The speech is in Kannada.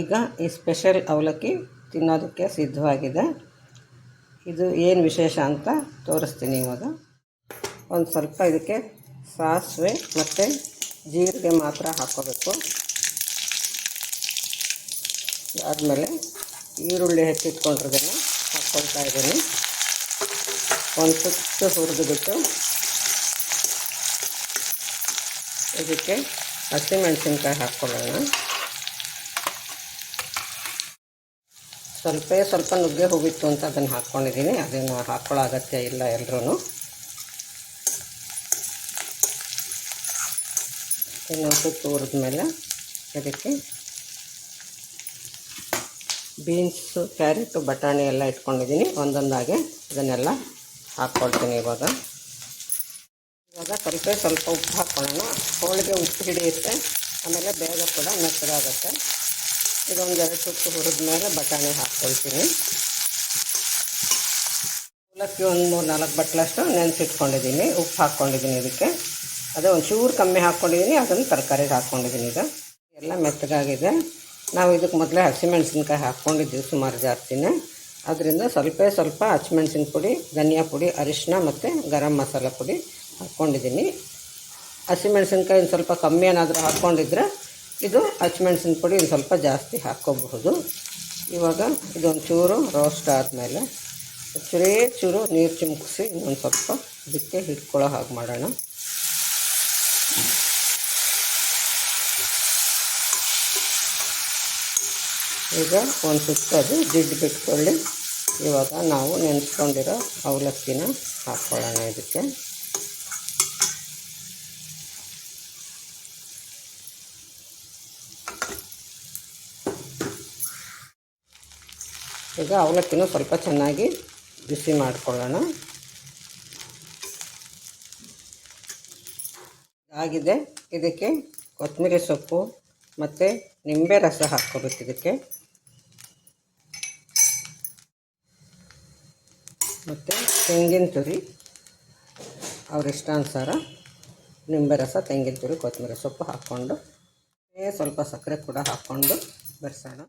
ಈಗ ಈ ಸ್ಪೆಷಲ್ ಅವಲಕ್ಕಿ ತಿನ್ನೋದಕ್ಕೆ ಸಿದ್ಧವಾಗಿದೆ. ಇದು ಏನು ವಿಶೇಷ ಅಂತ ತೋರಿಸ್ತೀನಿ ಇವಾಗ. ಒಂದು ಸ್ವಲ್ಪ ಇದಕ್ಕೆ ಸಾಸಿವೆ ಮತ್ತು ಜೀರಿಗೆ ಮಾತ್ರ ಹಾಕ್ಕೋಬೇಕು. ಆದಮೇಲೆ ಈರುಳ್ಳಿ ಹೆಚ್ಚಿಟ್ಕೊಂಡಿರೋದನ್ನು ಹಾಕ್ಕೊಳ್ತಾ ಇದ್ದೀನಿ. ಒಂದು ಸುತ್ತು ಹುರಿದುಬಿಟ್ಟು ಇದಕ್ಕೆ ಹಸಿಮೆಣಸಿನ್ಕಾಯಿ ಹಾಕ್ಕೊಳ್ಳೋಣ. ಸ್ವಲ್ಪ ಸ್ವಲ್ಪ ನುಗ್ಗೆ ಹೋಗಿತ್ತು ಅಂತ ಅದನ್ನು ಹಾಕ್ಕೊಂಡಿದ್ದೀನಿ ಅದನ್ನು ಹಾಕ್ಕೊಳ್ಳೋ ಅಗತ್ಯ ಇಲ್ಲ ಎಲ್ಲರೂ ಇನ್ನೊಂದು ಸುತ್ತು ಹುರಿದ್ಮೇಲೆ ಅದಕ್ಕೆ ಬೀನ್ಸು, ಕ್ಯಾರೆಟು, ಬಟಾಣಿ ಎಲ್ಲ ಇಟ್ಕೊಂಡಿದ್ದೀನಿ. ಒಂದೊಂದಾಗೆ ಅದನ್ನೆಲ್ಲ ಹಾಕ್ಕೊಳ್ತೀನಿ ಇವಾಗ. ಇವಾಗ ಸ್ವಲ್ಪ ಸ್ವಲ್ಪ ಉಪ್ಪು ಹಾಕ್ಕೊಳ್ಳೋಣ ಹೋಳಿಗೆ ಉಪ್ಪು ಹಿಡಿಯುತ್ತೆ. ಆಮೇಲೆ ಬೇಗ ಕೂಡ ಮೆತ್ತಗಾಗುತ್ತೆ. ಇದೊಂದು ಎರಡು ಸುತ್ತು ಹುರಿದ ಮೇಲೆ ಬಟಾಣಿ ಹಾಕ್ಕೊಳ್ತೀನಿ. ಅವಲಕ್ಕಿ ಒಂದು ಮೂರು ನಾಲ್ಕು ಬಟ್ಲಷ್ಟು ನೆನೆಸಿಟ್ಕೊಂಡಿದ್ದೀನಿ, ಉಪ್ಪು ಹಾಕ್ಕೊಂಡಿದ್ದೀನಿ ಇದಕ್ಕೆ. ಅದೇ ಒಂಚೂರು ಚೂರು ಕಮ್ಮಿ ಹಾಕ್ಕೊಂಡಿದ್ದೀನಿ, ಅದನ್ನು ತರಕಾರಿಗೆ ಹಾಕ್ಕೊಂಡಿದ್ದೀನಿ ಈಗ. ಎಲ್ಲ ಮೆತ್ತಗಾಗಿದೆ. ನಾವು ಇದಕ್ಕೆ ಮೊದಲೇ ಹಸಿಮೆಣಸಿನ್ಕಾಯಿ ಹಾಕ್ಕೊಂಡಿದ್ದೀವಿ ಸುಮಾರು ಜಾಸ್ತಿನೇ. ಅದರಿಂದ ಸ್ವಲ್ಪ ಸ್ವಲ್ಪ ಹಸಿಮೆಣಸಿನ ಪುಡಿ, ಧನಿಯಾ ಪುಡಿ ಅರಿಶಿನ ಮತ್ತು ಗರಂ ಮಸಾಲ ಪುಡಿ ಹಾಕ್ಕೊಂಡಿದ್ದೀನಿ. ಹಸಿಮೆಣಸಿನ್ಕಾಯಿ ಒಂದು ಸ್ವಲ್ಪ ಕಮ್ಮಿ ಏನಾದರೂ ಹಾಕ್ಕೊಂಡಿದ್ರೆ ಇದು ಹಸಿಮೆಣ್ಸಿನ ಪುಡಿ ಒಂದು ಸ್ವಲ್ಪ ಜಾಸ್ತಿ ಹಾಕ್ಕೋಬಹುದು. ಇವಾಗ ಇದೊಂದು ಚೂರು ರೋಸ್ಟ್ ಆದಮೇಲೆ ಚೂರೇ ಚೂರು ನೀರು ಚಿಮುಕಿಸಿ ಇನ್ನೊಂದು ಸ್ವಲ್ಪ ಇದಕ್ಕೆ ಹಿಡ್ಕೊಳ್ಳೋ ಹಾಗೆ ಮಾಡೋಣ. ಈಗ ಒಂದು ಸುತ್ತ ಅದು ಜಿಡ್ಡು ಬಿಟ್ಕೊಳ್ಳಿ. ಇವಾಗ ನಾವು ನೆನೆಸ್ಕೊಂಡಿರೋ ಅವಲಕ್ಕಿನ ಹಾಕ್ಕೊಳ್ಳೋಣ ಇದಕ್ಕೆ. ಈಗ ಅವಲಕ್ಕಿನೂ ಸ್ವಲ್ಪ ಚೆನ್ನಾಗಿ ಬಿಸಿ ಮಾಡಿಕೊಳ್ಳೋಣ. ಆಗಿದೆ ಇದಕ್ಕೆ ಕೊತ್ತಂಬರಿ ಸೊಪ್ಪು ಮತ್ತು ನಿಂಬೆ ರಸ ಹಾಕ್ಕೋಬೇಕು ಇದಕ್ಕೆ. ಮತ್ತು ತೆಂಗಿನ ತುರಿ, ಅವ್ರ ಇಷ್ಟಾನುಸಾರ ನಿಂಬೆ ರಸ, ತೆಂಗಿನ ತುರಿ, ಕೊತ್ತಂಬರಿ ಸೊಪ್ಪು ಹಾಕ್ಕೊಂಡು ಸ್ವಲ್ಪ ಸಕ್ಕರೆ ಕೂಡ ಹಾಕ್ಕೊಂಡು ಬೆರೆಸೋಣ.